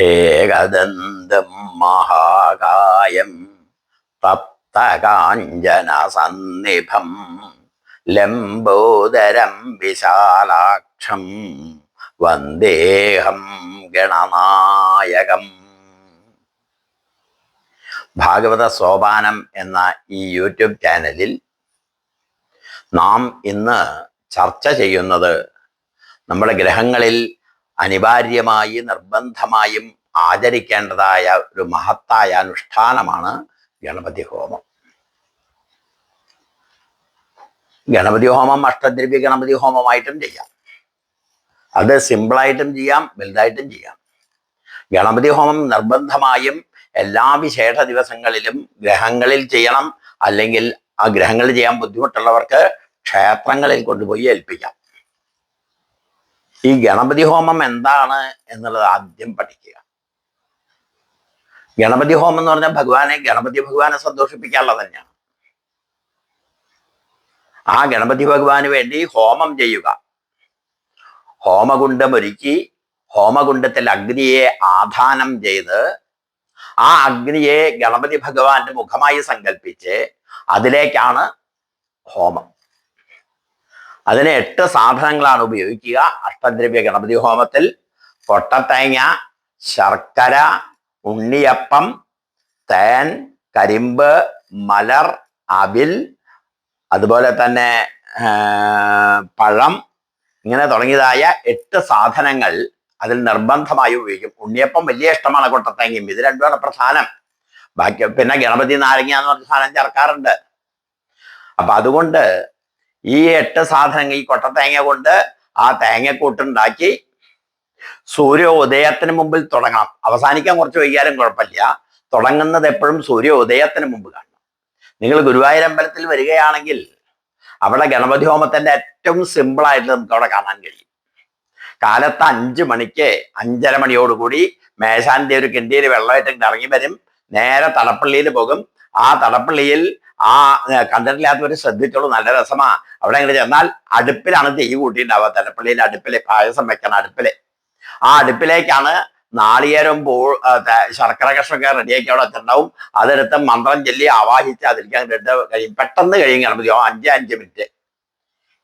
ഏകദന്തം മഹാകായം തപ്തകാഞ്ചന സന്നിഭം ലംബോദരം വിശാലാക്ഷം വന്ദേഹം ഗണനായകം. ഭാഗവത സോപാനം എന്ന ഈ യൂട്യൂബ് ചാനലിൽ നാം ഇന്ന് ചർച്ച ചെയ്യുന്നത് നമ്മുടെ ഗ്രഹങ്ങളിൽ അനിവാര്യമായി നിർബന്ധമായും ആചരിക്കേണ്ടതായ ഒരു മഹത്തായ അനുഷ്ഠാനമാണ് ഗണപതി ഹോമം. ഗണപതി ഹോമം അഷ്ടദ്രവ്യ ഗണപതി ഹോമമായിട്ടും ചെയ്യാം. അത് സിമ്പിളായിട്ടും ചെയ്യാം വലുതായിട്ടും ചെയ്യാം. ഗണപതി ഹോമം നിർബന്ധമായും എല്ലാ വിശേഷ ദിവസങ്ങളിലും ഗ്രഹങ്ങളിൽ ചെയ്യണം അല്ലെങ്കിൽ ആ ഗ്രഹങ്ങളിൽ ചെയ്യാൻ ബുദ്ധിമുട്ടുള്ളവർക്ക് ക്ഷേത്രങ്ങളിൽ കൊണ്ടുപോയി ഏൽപ്പിക്കാം. ഈ ഗണപതി ഹോമം എന്താണ് എന്നുള്ളത് ആദ്യം പഠിക്കുക. ഗണപതി ഹോമം എന്ന് പറഞ്ഞാൽ ഭഗവാനെ ഗണപതി ഭഗവാനെ സന്തോഷിപ്പിക്കാനുള്ളത് തന്നെയാണ്. ആ ഗണപതി ഭഗവാന് വേണ്ടി ഹോമം ചെയ്യുക. ഹോമകുണ്ഡം ഒരുക്കി ഹോമകുണ്ഡത്തിൽ അഗ്നിയെ ആധാനം ചെയ്ത് ആ അഗ്നിയെ ഗണപതി ഭഗവാന്റെ മുഖമായി സങ്കല്പിച്ച് അതിലേക്കാണ് ഹോമം. അതിന് എട്ട് സാധനങ്ങളാണ് ഉപയോഗിക്കുക. അഷ്ടദ്രവ്യ ഗണപതി ഹോമത്തിൽ പൊട്ടത്തേങ്ങ ശർക്കര ഉണ്ണിയപ്പം തേൻ കരിമ്പ് മലർ അവിൽ അതുപോലെ തന്നെ പഴം ഇങ്ങനെ തുടങ്ങിയതായ എട്ട് സാധനങ്ങൾ അതിൽ നിർബന്ധമായി ഉപയോഗിക്കും. ഉണ്ണിയപ്പം വലിയ ഇഷ്ടമാണ് കൊട്ടത്തേങ്ങയും ഇത് രണ്ടുമാണ് പ്രധാനം. ബാക്കി പിന്നെ ഗണപതി നാരങ്ങ എന്ന് പറഞ്ഞ സാധനം ചേർക്കാറുണ്ട്. അപ്പൊ അതുകൊണ്ട് ഈ എട്ട് സാധനങ്ങൾ ഈ കൊട്ടത്തേങ്ങ കൊണ്ട് ആ തേങ്ങക്കൂട്ടുണ്ടാക്കി സൂര്യോദയത്തിന് മുമ്പിൽ തുടങ്ങണം. അവസാനിക്കാൻ കുറച്ച് വൈകാരം കുഴപ്പമില്ല. തുടങ്ങുന്നത് എപ്പോഴും സൂര്യോദയത്തിന് മുമ്പ് കാണണം. നിങ്ങൾ ഗുരുവായൂർ അമ്പലത്തിൽ വരികയാണെങ്കിൽ അവിടെ ഗണപതി ഹോമത്തിന്റെ ഏറ്റവും സിമ്പിൾ ആയിട്ട് നമുക്ക് അവിടെ കാണാൻ കഴിയും. കാലത്ത് അഞ്ച് മണിക്ക് അഞ്ചര മണിയോടുകൂടി മേശാന്തി ഒരു കിണ്ടിയിൽ വെള്ളമായിട്ട് ഇറങ്ങി വരും. നേരെ തടപ്പള്ളിയിൽ പോകും. ആ തടപ്പള്ളിയിൽ ആ കണ്ടിട്ടില്ലാത്തവർ ശ്രദ്ധിച്ചോളൂ നല്ല രസമാ. അവിടെ ഇങ്ങനെ ചെന്നാൽ അടുപ്പിലാണ് തീ കൂട്ടിയിട്ടുണ്ടാവുക. തടപ്പള്ളിയിൽ അടുപ്പിലെ പായസം വെക്കണം അടുപ്പിലെ. ആ അടുപ്പിലേക്കാണ് നാളികേരം പൂ ശർക്കര കഷ്ണമൊക്കെ റെഡിയാക്കി അവിടെ വെച്ചിട്ടുണ്ടാവും. അതെടുത്ത് മന്ത്രം ചൊല്ലി ആവാഹിച്ച് അതിലേക്ക് എടുത്ത് കഴിയും. പെട്ടെന്ന് കഴിയും ഗണപതി അഞ്ച് അഞ്ച് മിനിറ്റ്.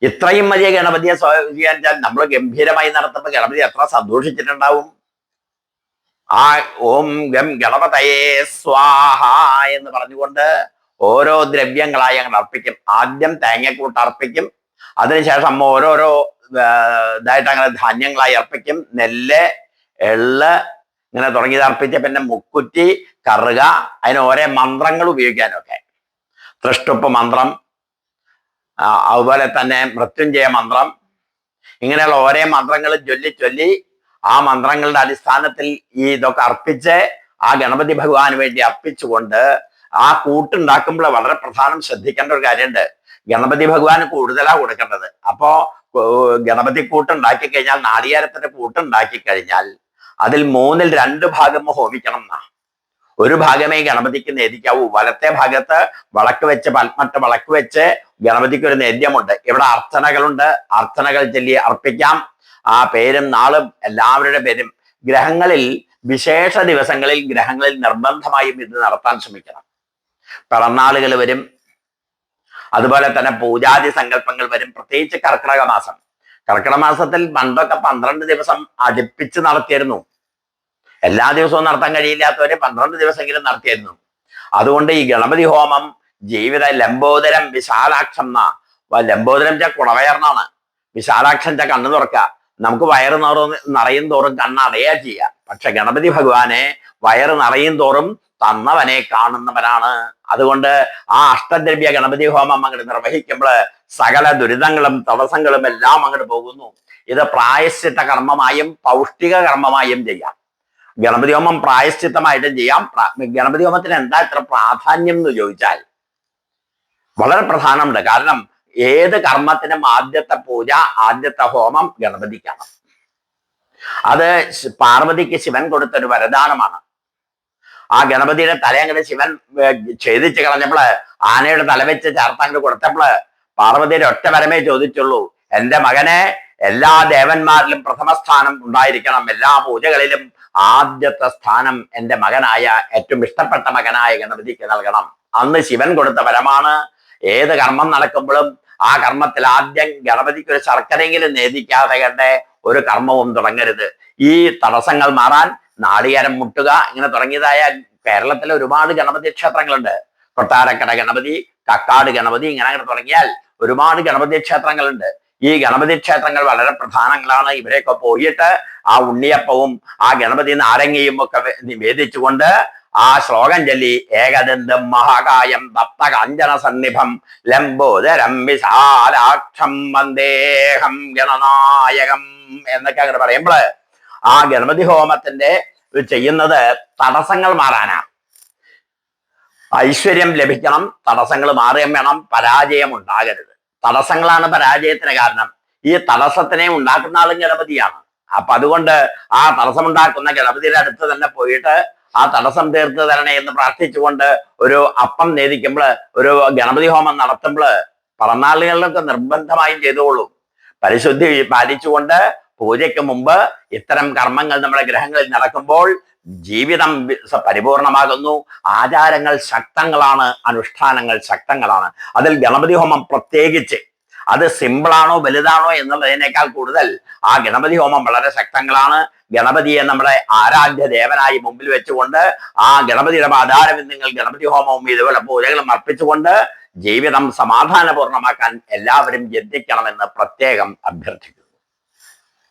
ഇത്രയും വലിയ ഗണപതിയെ സ്വീകരിച്ചാൽ നമ്മൾ ഗംഭീരമായി നടത്തുമ്പോൾ ഗണപതി എത്ര സന്തോഷിച്ചിട്ടുണ്ടാവും. ആ ഓം ഗം ഗണപതയെ സ്വാഹ എന്ന് പറഞ്ഞുകൊണ്ട് ഓരോ ദ്രവ്യങ്ങളായി ഞങ്ങൾ അർപ്പിക്കും. ആദ്യം തേങ്ങക്കൂട്ട് അർപ്പിക്കും. അതിനുശേഷം ഓരോരോ ഇതായിട്ട് അങ്ങനെ ധാന്യങ്ങളായി അർപ്പിക്കും. നെല്ല് എള്ള് ഇങ്ങനെ തുടങ്ങിയത് അർപ്പിച്ച പിന്നെ മുക്കുറ്റി കറുക അതിന് ഓരോ മന്ത്രങ്ങൾ ഉപയോഗിക്കാനൊക്കെ. തൃഷ്ടുപ്പ് മന്ത്രം അതുപോലെ തന്നെ മൃത്യുഞ്ജയ മന്ത്രം. ഇങ്ങനെയുള്ള ഓരോ മന്ത്രങ്ങൾ ചൊല്ലി ചൊല്ലി ആ മന്ത്രങ്ങളുടെ അടിസ്ഥാനത്തിൽ ഈ ഇതൊക്കെ അർപ്പിച്ച് ആ ഗണപതി ഭഗവാന് വേണ്ടി അർപ്പിച്ചുകൊണ്ട് ആ കൂട്ടുണ്ടാക്കുമ്പോൾ വളരെ പ്രധാനം ശ്രദ്ധിക്കേണ്ട ഒരു കാര്യമുണ്ട് ഗണപതി ഭഗവാന് കൂടുതലാ കൊടുക്കേണ്ടത്. അപ്പോ ഗണപതി കൂട്ടുണ്ടാക്കി കഴിഞ്ഞാൽ നാളികേരത്തിന്റെ കൂട്ടുണ്ടാക്കി കഴിഞ്ഞാൽ അതിൽ മൂന്നിൽ രണ്ട് ഭാഗം ഹോമിക്കണം എന്നാ. ഒരു ഭാഗമേ ഗണപതിക്ക് നേദിക്കാവൂ. വലത്തെ ഭാഗത്ത് വിളക്ക് വെച്ച് പൽമട്ട് വിളക്ക് വെച്ച് ഗണപതിക്ക് ഒരു നേദ്യമുണ്ട്. ഇവിടെ അർച്ചനകളുണ്ട്. അർച്ചനകൾ ചൊല്ലി അർപ്പിക്കാം. ആ പേരും നാളും എല്ലാവരുടെ പേരും ഗ്രഹങ്ങളിൽ വിശേഷ ദിവസങ്ങളിൽ ഗ്രഹങ്ങളിൽ നിർബന്ധമായും ഇത് നടത്താൻ ശ്രമിക്കണം. പിറന്നാളുകൾ വരും. അതുപോലെ തന്നെ പൂജാതി സങ്കല്പങ്ങൾ വരും. പ്രത്യേകിച്ച് കർക്കിടക മാസം. കർക്കിടക മാസത്തിൽ പണ്ടൊക്കെ പന്ത്രണ്ട് ദിവസം അടുപ്പിച്ച് നടത്തിയിരുന്നു. എല്ലാ ദിവസവും നടത്താൻ കഴിയില്ലാത്തവരെ പന്ത്രണ്ട് ദിവസമെങ്കിലും നടത്തിയിരുന്നു. അതുകൊണ്ട് ഈ ഗണപതി ഹോമം ജീവിത ലംബോദരം വിശാലാക്ഷം ലംബോദരം ച കുടവയർന്നാണ്. വിശാലാക്ഷം ച കണ്ണു തുറക്കുക. നമുക്ക് വയറ് നിറ നിറയും തോറും കണ്ണടയാ ചെയ്യാം. പക്ഷെ ഗണപതി ഭഗവാനെ വയറ് നിറയും തോറും തന്നവനെ കാണുന്നവനാണ് അതുകൊണ്ട് ആ അഷ്ടദ്രവ്യ ഗണപതി ഹോമം അങ്ങോട്ട് നിർവഹിക്കുമ്പോൾ സകല ദുരിതങ്ങളും തടസ്സങ്ങളും എല്ലാം അങ്ങോട്ട് പോകുന്നു. ഇത് പ്രായശ്ചിത്ത കർമ്മമായും പൗഷ്ടിക കർമ്മമായും ചെയ്യാം. ഗണപതി ഹോമം പ്രായശ്ചിത്തമായിട്ടും ചെയ്യാം. ഗണപതി ഹോമത്തിന് എന്താ ഇത്ര പ്രാധാന്യം എന്ന് ചോദിച്ചാൽ വളരെ പ്രധാനമുണ്ട്. കാരണം ഏത് കർമ്മത്തിനും ആദ്യത്തെ പൂജ ആദ്യത്തെ ഹോമം ഗണപതിക്കാണ്. അത് പാർവതിക്ക് ശിവൻ കൊടുത്തൊരു വരദാനമാണ്. ആ ഗണപതിയുടെ തല അങ്ങോട്ട് ശിവൻ ഛേദിച്ച് കളഞ്ഞപ്പോൾ ആനയുടെ തല വെച്ച് ചേർത്തങ്ങോട്ട് കൊടുത്തപ്പോൾ പാർവതിയുടെ ഒറ്റ വരമേ ചോദിച്ചുള്ളൂ. എന്റെ മകനെ എല്ലാ ദേവന്മാരിലും പ്രഥമ സ്ഥാനം ഉണ്ടായിരിക്കണം. എല്ലാ പൂജകളിലും ആദ്യത്തെ സ്ഥാനം എന്റെ മകനായ ഏറ്റവും ഇഷ്ടപ്പെട്ട മകനായ ഗണപതിക്ക് നൽകണം. അന്ന് ശിവൻ കൊടുത്ത വരമാണ്. ഏത് കർമ്മം നടക്കുമ്പോഴും ആ കർമ്മത്തിൽ ആദ്യം ഗണപതിക്ക് ഒരു ശർക്കരയെങ്കിലും നേദിക്കാതെ കണ്ട് ഒരു കർമ്മവും തുടങ്ങരുത്. ഈ തടസ്സങ്ങൾ മാറാൻ നാളികേരം മുട്ടുക ഇങ്ങനെ തുടങ്ങിയതായ കേരളത്തിലെ ഒരുപാട് ഗണപതി ക്ഷേത്രങ്ങളുണ്ട്. കൊട്ടാരക്കട ഗണപതി കക്കാട് ഗണപതി ഇങ്ങനെ അങ്ങനെ തുടങ്ങിയാൽ ഒരുപാട് ഗണപതി ക്ഷേത്രങ്ങളുണ്ട്. ഈ ഗണപതി ക്ഷേത്രങ്ങൾ വളരെ പ്രധാനങ്ങളാണ്. ഇവരെയൊക്കെ പോയിട്ട് ആ ഉണ്ണിയപ്പവും ആ ഗണപതി നാരങ്ങയും ഒക്കെ നിവേദിച്ചുകൊണ്ട് ആ ശ്ലോകം ചൊല്ലി ഏകദന്തം മഹാകായം തപ്തകാഞ്ചന സന്നിഭം ലംബോദരം വിശാലാക്ഷം വന്ദേഹം ഗണനായകം എന്നൊക്കെ അങ്ങനെ പറയുമ്പോൾ ആ ഗണപതി ഹോമത്തിന്റെ ചെയ്യുന്നത് തടസ്സങ്ങൾ മാറാനാണ്. ഐശ്വര്യം ലഭിക്കണം തടസ്സങ്ങൾ മാറുകയും വേണം പരാജയം ഉണ്ടാകരുത്. തടസ്സങ്ങളാണ് പരാജയത്തിന് കാരണം. ഈ തടസ്സത്തിനെ ഉണ്ടാക്കുന്ന ആളും ഗണപതിയാണ്. അപ്പൊ അതുകൊണ്ട് ആ തടസ്സമുണ്ടാക്കുന്ന ഗണപതിയുടെ അടുത്ത് തന്നെ പോയിട്ട് ആ തടസ്സം തീർത്ത് തരണേ എന്ന് പ്രാർത്ഥിച്ചുകൊണ്ട് ഒരു അപ്പം നേദിക്കുമ്പോൾ ഒരു ഗണപതി ഹോമം നടത്തുമ്പോൾ പറന്നാളുകളിലൊക്കെ നിർബന്ധമായും ചെയ്തോളൂ. പരിശുദ്ധി പാലിച്ചുകൊണ്ട് പൂജയ്ക്ക് മുമ്പ് ഇത്തരം കർമ്മങ്ങൾ നമ്മുടെ ഗ്രഹങ്ങളിൽ നടക്കുമ്പോൾ ജീവിതം പരിപൂർണമാകുന്നു. ആചാരങ്ങൾ ശക്തങ്ങളാണ് അനുഷ്ഠാനങ്ങൾ ശക്തങ്ങളാണ്. അതിൽ ഗണപതി ഹോമം പ്രത്യേകിച്ച് അത് സിമ്പിളാണോ വലുതാണോ എന്നുള്ളതിനേക്കാൾ കൂടുതൽ ആ ഗണപതി ഹോമം വളരെ ശക്തങ്ങളാണ്. ഗണപതിയെ നമ്മുടെ ആരാധ്യ ദേവനായി മുമ്പിൽ വെച്ചുകൊണ്ട് ആ ഗണപതിയുടെ ആധാരബിന്ദങ്ങൾ ഗണപതി ഹോമവും ഇതുപോലെ പൂജകളും അർപ്പിച്ചുകൊണ്ട് ജീവിതം സമാധാനപൂർണമാക്കാൻ എല്ലാവരും യത്നിക്കണമെന്ന് പ്രത്യേകം അഭ്യർത്ഥിക്കുന്നു.